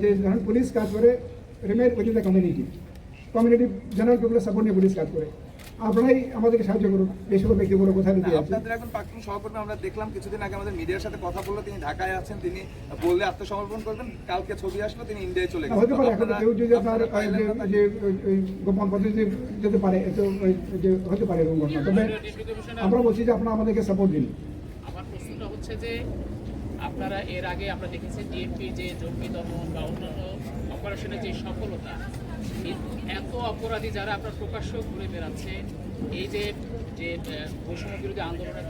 যে ধরুন পুলিশ কাজ করে remain within the community community general পিপুলের support নিয়ে পুলিশ কাজ করে। আপনারাই আমাদেরকে সাহায্য করুন। এই সকল ব্যক্তিগুলো কোথায় লুকিয়ে আছে? আপনাদের একজন প্রাক্তন সহকর্মী আমরা দেখলাম কিছুদিন আগে আমাদের মিডিয়ার সাথে কথা বলল তিনি ঢাকায় আছেন তিনি বললে আত্মসমর্পণ করবেন কালকে ছবি আসলো তিনি ইন্ডিয়ায় চলে না, হতে পারে এখন কেউ যদি আপনার যে- গোপন পদ্ধতি যেতে পারে তো যে হতে পারে এরকম ঘটনা। তবে আমরা বলছি যে আপনারা আমাদেরকে সাপোর্ট দিন। আমার প্রশ্নটা হচ্ছে যে আপনারা এর আগে আমরা দেখেছি ডিএমপি যে জঙ্গি দমন বা অন্যান্য অপারেশনের যে সফলতা এত অপরাধী যারা আপনার প্রকাশ্য ঘুরে বেড়াচ্ছে, এই যে যে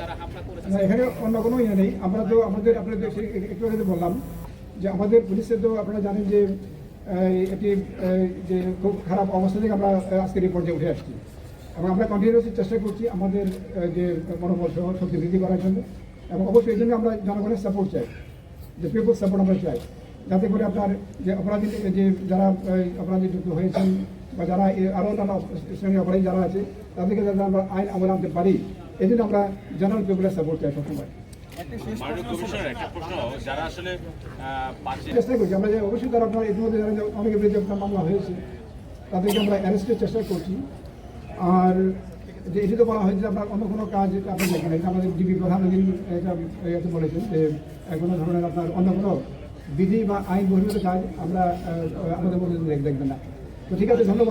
তারা এখানে অন্য কোনো ইয়ে নেই। আমরা তো আমাদের আপনাদের একটু বললাম যে আমাদের তো আপনারা জানেন যে একটি যে খুব খারাপ অবস্থা থেকে আমরা রিপোর্টে উঠে আসছি। এবং আমরা কন্টিনিউসলি চেষ্টা করছি আমাদের যে মনোবল শক্তি বৃদ্ধি করার জন্য। এবং অবশ্যই এই জন্য আমরা জনগণের সাপোর্ট চাই যে পিপল সাপোর্ট আমরা চাই। যাতে করে আপনার যে অপরাধী যে যারা অপরাধী যুক্ত হয়েছেন বা যারা আরও অন্যান্য শ্রেণির অপরাধী যারা আছে তাদেরকে যাতে আমরা আইন আমল আনতে পারি এই জন্য আমরা জেনারেল পিপলের সাপোর্ট চাই সবসময়। যারা চেষ্টা করছি আমরা যে অবশ্যই তারা আপনার ইতিমধ্যে জানেন যে অনেকের বিরুদ্ধে আপনার মামলা হয়েছে তাদেরকে আমরা অ্যারেস্টের চেষ্টা করছি। আর যে এটি তো বলা হয়েছে আপনার অন্য কোনো কাজ আপনি দেখেন এটা আমাদের ডিবি প্রধান দিন এটা বলেছেন যে কোনো ধরনের আপনার অন্য কোনো বিধি বা আইন বহির্ভূত কাজ আমরা আমাদের মধ্যে দেখবেন না। তো ঠিক আছে, ধন্যবাদ।